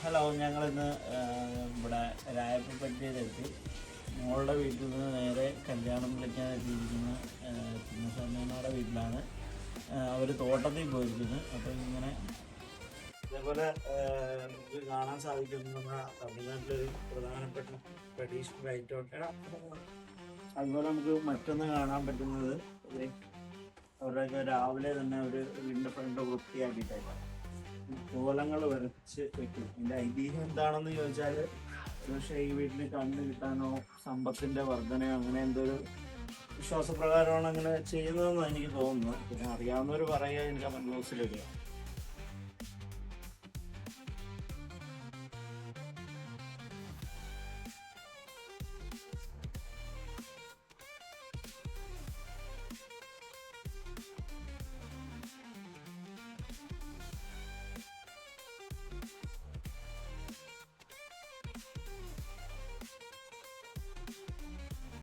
Hello ഞങ്ങളിന്ന് ഇന്ന് ഇവിടെ രായപ്പപ്പറ്റിയിലെത്തി മോളുടെ വീട്ടിൽ നിന്ന് നേരെ കല്യാണം വിളിക്കാൻ എത്തിയിരിക്കുന്ന ചിന്നസമ്മയുടെ വീട്ടിലാണ്. അവർ തോട്ടത്തിൽ പോയിരിക്കുന്നത് അപ്പോൾ ഇങ്ങനെ ഇതേപോലെ നമുക്ക് കാണാൻ സാധിക്കും നമ്മുടെ തമിഴ്നാട്ടിലൊരു പ്രധാനപ്പെട്ട ട്രഡീഷണൽ ഐറ്റം അതുപോലെ നമുക്ക് മറ്റൊന്ന് കാണാൻ പറ്റുന്നത് അവരൊക്കെ രാവിലെ തന്നെ ഒരു വീടിന്റെ ഫ്രണ്ട് വൃത്തിയാക്കിയിട്ടാണ് കോലങ്ങൾ വരച്ച് വെക്കും. ഇതിന്റെ ഐതിഹ്യം എന്താണെന്ന് ചോദിച്ചാൽ പക്ഷേ ഈ വീട്ടിൽ കണ്ണ് കിട്ടാനോ സമ്പത്തിന്റെ വർധനയോ അങ്ങനെ എന്തോ ഒരു വിശ്വാസപ്രകാരമാണ് അങ്ങനെ ചെയ്യുന്നതെന്ന് എനിക്ക് തോന്നുന്നത്. പിന്നെ അറിയാവുന്നവർ പറയുക എനിക്ക് ബോക്സിൽ വരിക